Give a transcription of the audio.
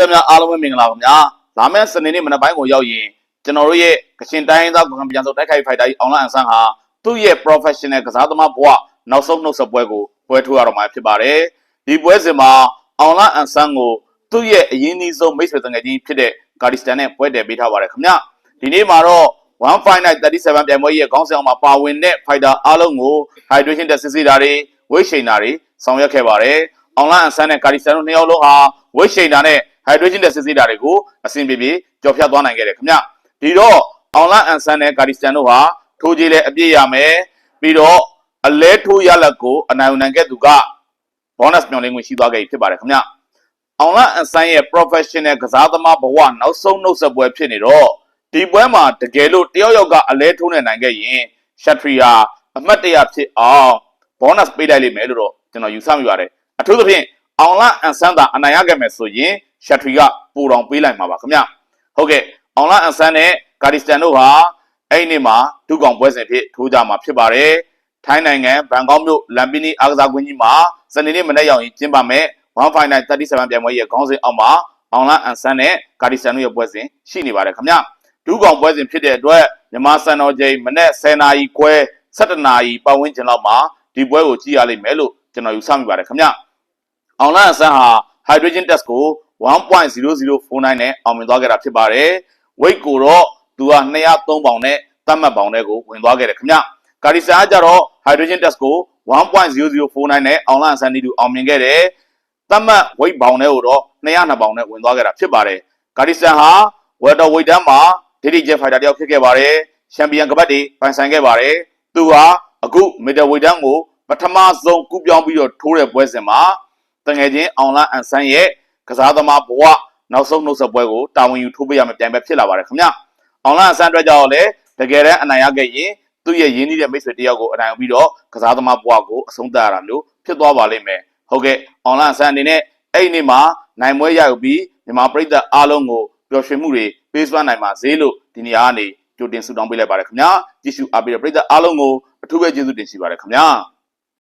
ခင်ဗျာအားလုံးပဲမင်္ဂလာပါခင်ဗျာလာမယ့်စနေနေ့မနက်ပိုင်းကိုရောက်ရင်ကျွန်တော်တို့ရဲ့ကချင်တိုင်းရင်းသားကံပြန်ဆိုတိုက်ခိုက်ဖိုက်တာကြီးအောင်လအန်ဆန်းဟာသူ့ရဲ့ professional ကစားသမားဘဝနောက်ဆုံးနှုတ်ဆက်ပွဲကိုပွဲထိုးရတော့မှာဖြစ်ပါတယ်ဒီပွဲစဉ်မှာအောင်လအန်ဆန်းကိုသူ့ရဲ့အရင်းနှီးဆုံးမိတ်ဆွေတငယ်ချင်းဖြစ်တဲ့ဂါဒီစတန်နဲ့ပွဲတည်ပေးထားပါတယ်ခင်ဗျာဒီနေ့မှာတော့1 fight night 37ပြိုင်ပွဲကြီးရဲ့ခေါင်းဆောင်မှာပါဝင်တဲ့ fighter အားလုံးကို hydration test စစ်ဆေးတာတွေ weight ရှိန်တာတွေဆောင်ရွက်ခဲ့ပါတယ်အောင်လအန်ဆန်းနဲ့ဂါဒီစတန်တို့နှစ်ယောက်လုံးဟာ weight ရှိန်တာနဲ့ hydration နဲ့စစ်ဆေးတာတွေကိုအဆင်ပြေပြေကြော်ဖြတ်သွားနိုင်ခဲ့တယ်ခင်ဗျဒီတော့အောင်လအန်ဆန်နဲ့ကာဒီစတန်တို့ဟာထိုးကြီးလဲအပြည့်ရမယ်ပြီးတော့အလဲထိုးရလက်ကိုအနိုင်နိုင်ခဲ့သူက bonus မျှော်လင့်ခွင့်ရှိသွားခဲ့ပြီဖြစ်ပါတယ်ခင်ဗျအောင်လအန်ဆန်ရဲ့ professional ကစားသမားဘဝနောက်ဆုံးနှုတ်ဆက်ပွဲဖြစ်နေတော့ဒီပွဲမှာတကယ်လို့တယောက်ယောက်ကအလဲထိုးနေနိုင်ခဲ့ရင်ရှက်ထရီယာအမှတ်တရဖြစ်အောင် bonus ပေးလိုက်လိမ့်မယ်လို့တော့ကျွန်တော်ယူဆမိပါတယ်အထူးသဖြင့်အောင်လအန်ဆန်သာအနိုင်ရခဲ့မယ်ဆိုရင် ရှက်ထရီကပူတော်ပေးလိုက်မှာပါခင်ဗျဟုတ်ကဲ့အောင်လာအန်ဆန်နဲ့ဂါဒီစတန်တို့ဟာအဲ့ဒီနေ့မှာဒုကောင်ပွဲစဉ်ဖြစ်ထိုးကြမှာဖြစ်ပါတယ်ထိုင်းနိုင်ငံဘန်ကောက်မြို့လမ်ပီနီအားကစားကွင်းကြီးမှာစနေနေ့မနေ့ရောက်ရင်ကျင်းပမယ်1 final 37ပြိုင်ပွဲရဲ့ခေါင်းစဉ်အောက်မှာအောင်လာအန်ဆန်နဲ့ဂါဒီစတန်တို့ရဲ့ပွဲစဉ်ရှိနေပါတယ်ခင်ဗျဒုကောင်ပွဲစဉ်ဖြစ်တဲ့အတွက်မြန်မာစံတော်ချိန်မနေ့10နာရီခွဲ17နာရီပတ်ဝန်းကျင်လောက်မှာဒီပွဲကိုကြည့်ရလိမ့်မယ်လို့ကျွန်တော်ယူဆမိပါတယ်ခင်ဗျအောင်လာအန်ဆန်ဟာ hydrogen test ကို 1.0049နဲ့အောင်မြင်သွားခဲ့တာဖြစ်ပါတယ်။ weight ကိုတော့သူက203ပေါင်နဲ့သတ်မှတ်ပေါင်တွေကိုဝင်သွားခဲ့တယ်ခင်ဗျ။ကာဒီဆာကကြတော့ hydrogen test ကို1.0049နဲ့အောင်လန်ဆန်နီတူအောင်မြင်ခဲ့တယ်။သတ်မှတ် weight ပေါင်တွေကိုတော့202ပေါင်နဲ့ဝင်သွားခဲ့တာဖြစ်ပါတယ်။ကာဒီဆန်ဟာ welter weight တန်းမှာဒိတိကျဖိုက်တာတယောက်ဖြစ်ခဲ့ပါတယ်။ချန်ပီယံကပတ်တွေပိုင်ဆိုင်ခဲ့ပါတယ်။သူဟာအခု middle weight တန်းကိုပထမဆုံးကူးပြောင်းပြီးတော့ထိုးတဲ့ပွဲစဉ်မှာတငယ်ချင်းအောင်လန်အန်ဆန်ရဲ့ ကစားသမားဘဝနောက်ဆုံးနှုတ်ဆက်ပွဲကိုတာဝန်ယူထိုးပေးရမယ့်ပြိုင်ပွဲဖြစ်လာပါတယ်ခင်ဗျ။အောင်လန်အဆန်အတွက်ကြောင့်လည်းတကယ်တမ်းအနိုင်ရခဲ့ရင်သူ့ရဲ့ရင်းနှီးတဲ့မိတ်ဆွေတယောက်ကိုအနိုင်ယူပြီးတော့ကစားသမားဘဝကိုအဆုံးသတ်ရတာမျိုးဖြစ်သွားပါလိမ့်မယ်။ဟုတ်ကဲ့အောင်လန်အဆန်အနေနဲ့အဲ့ဒီနေ့မှာနိုင်ပွဲရယူပြီးမြန်မာပြည်သက်အားလုံးကိုပျော်ရွှင်မှုတွေပေးစွမ်းနိုင်ပါစေလို့ဒီနေရာကနေကြိုတင်ဆုတောင်းပေးလိုက်ပါတယ်ခင်ဗျာ။ကြည့်ရှုအားပေးတဲ့ပြည်သက်အားလုံးကိုအထူးပဲကျေးဇူးတင်ရှိပါတယ်ခင်ဗျာ။